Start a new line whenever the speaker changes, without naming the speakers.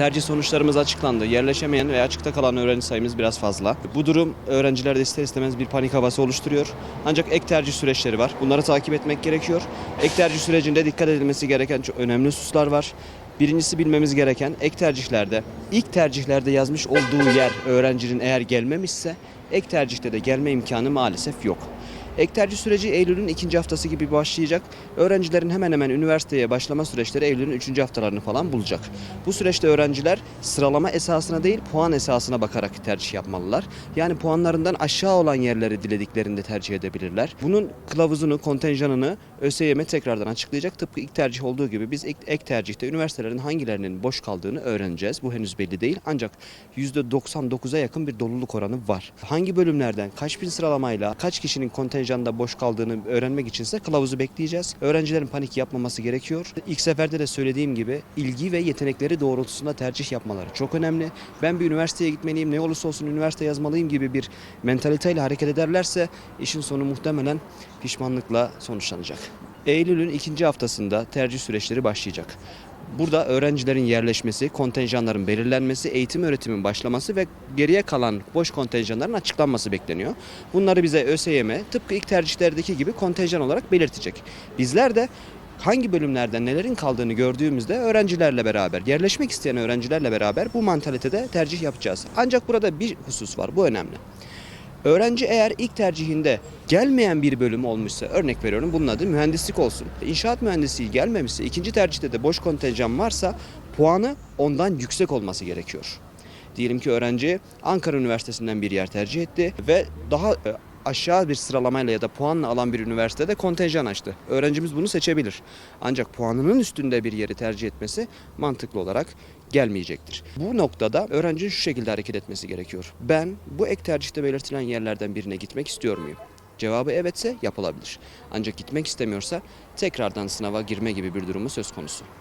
Tercih sonuçlarımız açıklandı. Yerleşemeyen ve açıkta kalan öğrenci sayımız biraz fazla. Bu durum öğrencilerde ister istemez bir panik havası oluşturuyor. Ancak ek tercih süreçleri var. Bunları takip etmek gerekiyor. Ek tercih sürecinde dikkat edilmesi gereken çok önemli hususlar var. Birincisi bilmemiz gereken ek tercihlerde, ilk tercihlerde yazmış olduğu yer öğrencinin eğer gelmemişse ek tercihte de gelme imkanı maalesef yok. Ek süreci Eylül'ün ikinci haftası gibi başlayacak. Öğrencilerin hemen hemen üniversiteye başlama süreçleri Eylül'ün üçüncü haftalarını falan bulacak. Bu süreçte öğrenciler sıralama esasına değil puan esasına bakarak tercih yapmalılar. Yani puanlarından aşağı olan yerleri dilediklerinde tercih edebilirler. Bunun kılavuzunu, kontenjanını ÖSYM tekrardan açıklayacak. Tıpkı ilk tercih olduğu gibi biz ilk ek tercihte üniversitelerin hangilerinin boş kaldığını öğreneceğiz. Bu henüz belli değil. Ancak %99'a yakın bir doluluk oranı var. Hangi bölümlerden kaç bin sıralamayla kaç kişinin kontenjanda boş kaldığını öğrenmek içinse kılavuzu bekleyeceğiz. Öğrencilerin panik yapmaması gerekiyor. İlk seferde de söylediğim gibi ilgi ve yetenekleri doğrultusunda tercih yapmaları çok önemli. Ben bir üniversiteye gitmeliyim, ne olursa olsun üniversite yazmalıyım gibi bir mentaliteyle hareket ederlerse işin sonu muhtemelen pişmanlıkla sonuçlanacak. Eylül'ün ikinci haftasında tercih süreçleri başlayacak. Burada öğrencilerin yerleşmesi, kontenjanların belirlenmesi, eğitim öğretimin başlaması ve geriye kalan boş kontenjanların açıklanması bekleniyor. Bunları bize ÖSYM tıpkı ilk tercihlerdeki gibi kontenjan olarak belirtecek. Bizler de hangi bölümlerden nelerin kaldığını gördüğümüzde öğrencilerle beraber, yerleşmek isteyen öğrencilerle beraber bu mantalitede tercih yapacağız. Ancak burada bir husus var, bu önemli. Öğrenci eğer ilk tercihinde gelmeyen bir bölüm olmuşsa, örnek veriyorum bunun adı mühendislik olsun. İnşaat mühendisliği gelmemişse, ikinci tercihte de boş kontenjan varsa puanı ondan yüksek olması gerekiyor. Diyelim ki öğrenci Ankara Üniversitesi'nden bir yer tercih etti ve daha e, aşağı bir sıralamayla ya da puanla alan bir üniversitede kontenjan açtı. Öğrencimiz bunu seçebilir. Ancak puanının üstünde bir yeri tercih etmesi mantıklı olarak gelmeyecektir. Bu noktada öğrencinin şu şekilde hareket etmesi gerekiyor. Ben bu ek tercihte belirtilen yerlerden birine gitmek istiyor muyum? Cevabı evetse yapılabilir. Ancak gitmek istemiyorsa tekrardan sınava girme gibi bir durumu söz konusu.